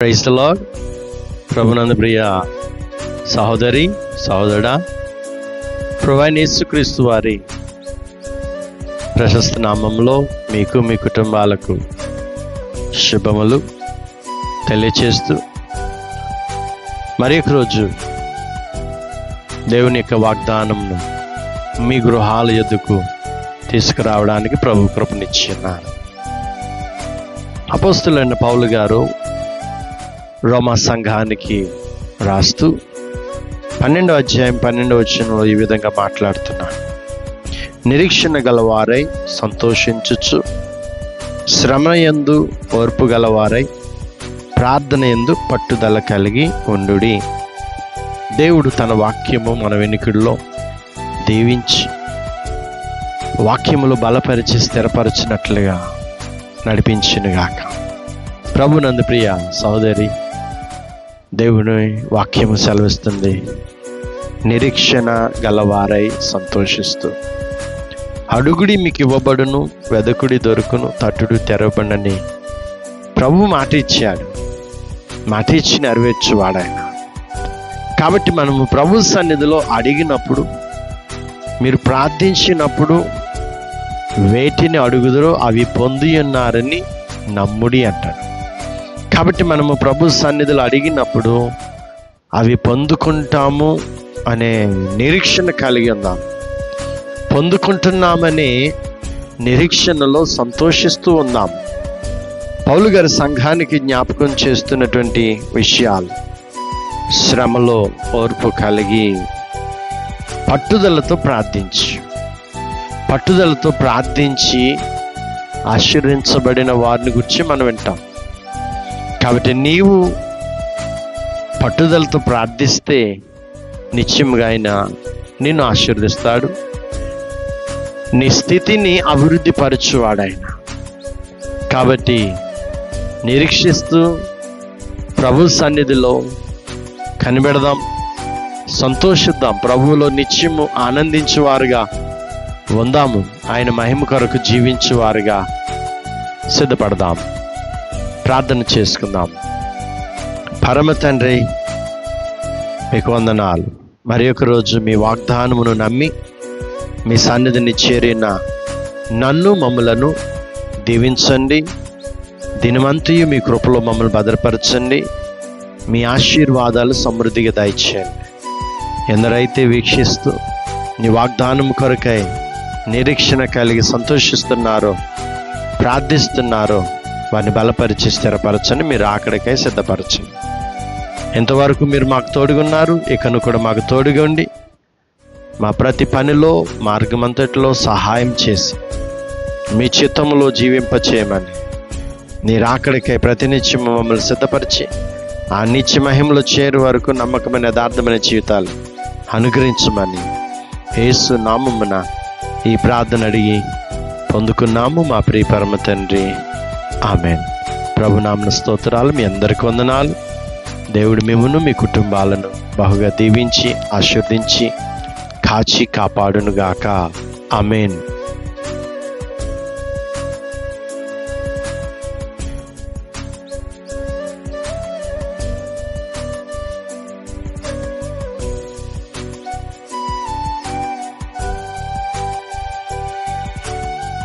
Praise ప్రభునంద ప్రియ సహోదరి సహోదరుడా ప్రొవైన్ యేసుక్రీస్తు వారి ప్రశస్త నామంలో మీకు మీ కుటుంబాలకు శుభములు తెలియచేస్తూ మరి ఒకరోజు దేవుని యొక్క వాగ్దానంను మీ గృహాల ఎద్దుకు తీసుకురావడానికి ప్రభు కృపనిచ్చిన్నారు అపోస్తులైన పౌలు గారు రోమా సంఘానికి రాస్తూ పన్నెండో అధ్యాయం పన్నెండో వచనంలో ఈ విధంగా మాట్లాడుతున్నాడు నిరీక్షణ గలవారై సంతోషించచ్చు శ్రమ యందు ఓర్పు గలవారై ప్రార్థన ఎందు పట్టుదల కలిగి ఉండుడి. దేవుడు తన వాక్యము మన వెనుకల్లో దీవించి వాక్యములు బలపరిచి స్థిరపరచినట్లుగా నడిపించినగాక. ప్రభునందు ప్రియ సహోదరి దేవుని వాక్యము సెలవిస్తుంది. నిరీక్షణ గలవారై సంతోషిస్తూ. అడుగుడి మీకు ఇవ్వబడును వెదకుడి దొరుకును తట్టుడు తెరవబడని ప్రభు మాట ఇచ్చాడు మాట ఇచ్చి నెరవేర్చువాడాయన. కాబట్టి మనము ప్రభు సన్నిధిలో అడిగినప్పుడు మీరు ప్రార్థించినప్పుడు వేటిని అడుగుదరో అవి పొంది ఉన్నారని నమ్ముడి అంటాడు. కాబట్టి మనము ప్రభు సన్నిధులు అడిగినప్పుడు అవి పొందుకుంటాము అనే నిరీక్షణ కలిగి ఉందాం. పొందుకుంటున్నామని నిరీక్షణలో సంతోషిస్తూ ఉందాం. పౌలు గారి సంఘానికి జ్ఞాపకం చేస్తున్నటువంటి విషయాలు శ్రమలో ఓర్పు కలిగి పట్టుదలతో ప్రార్థించి. పట్టుదలతో ప్రార్థించి ఆశీర్వించబడిన వారిని గురించి మనం వింటాం. కాబట్టి నీవు పట్టుదలతో ప్రార్థిస్తే నిత్యముగా ఆయన నిన్ను ఆశీర్దిస్తాడు నీ స్థితిని అభివృద్ధి పరచువాడు ఆయన కాబట్టి నిరీక్షిస్తూ ప్రభు సన్నిధిలో కనిపెడదాం సంతోషిద్దాం ప్రభువులో నిత్యము ఆనందించేవారుగా ఉందాము ఆయన మహిమ కొరకు జీవించేవారుగా సిద్ధపడదాం. ప్రార్థన చేసుకుందాం. పరమ తండ్రి మీకు వందనాలు. మరి ఒక రోజు మీ వాగ్దానమును నమ్మి మీ సన్నిధిని చేరిన నన్ను మమ్మలను దీవించండి. దినమంతయు మీ కృపలో మమ్మల్ని భద్రపరచండి. మీ ఆశీర్వాదాలు సమృద్ధిగా దయచేయండి. ఎందరైతే వీక్షిస్తూ నీ వాగ్దానం కొరకై నిరీక్షణ కలిగి సంతోషిస్తున్నారో ప్రార్థిస్తున్నారో వారిని బలపరిచి స్థిరపరచండి. మీరు ఆకడికై సిద్ధపరచండి. ఎంతవరకు మీరు మాకు తోడుగున్నారు ఇకను కూడా మాకు తోడుగా ఉండి మా ప్రతి పనిలో మార్గమంతటిలో సహాయం చేసి మీ చిత్తములో జీవింపచేయమని నీ రాకడికై ప్రతినిత్యం మమ్మల్ని సిద్ధపరిచి ఆ నిత్య మహిమలో చేరు వరకు నమ్మకమైన యథార్థమైన జీవితాలు అనుగ్రహించమని యేసు నామమున ఈ ప్రార్థన అడిగి పొందుకున్నాము మా ప్రియ పరమ తండ్రి. ఆమెన్. ప్రభునామన స్తోత్రాలు మీ అందరికి వందనాలు. దేవుడు మిమ్మను మీ కుటుంబాలను బహుగా దీవించి ఆశీర్దించి కాచి కాపాడునుగాక. ఆమెన్.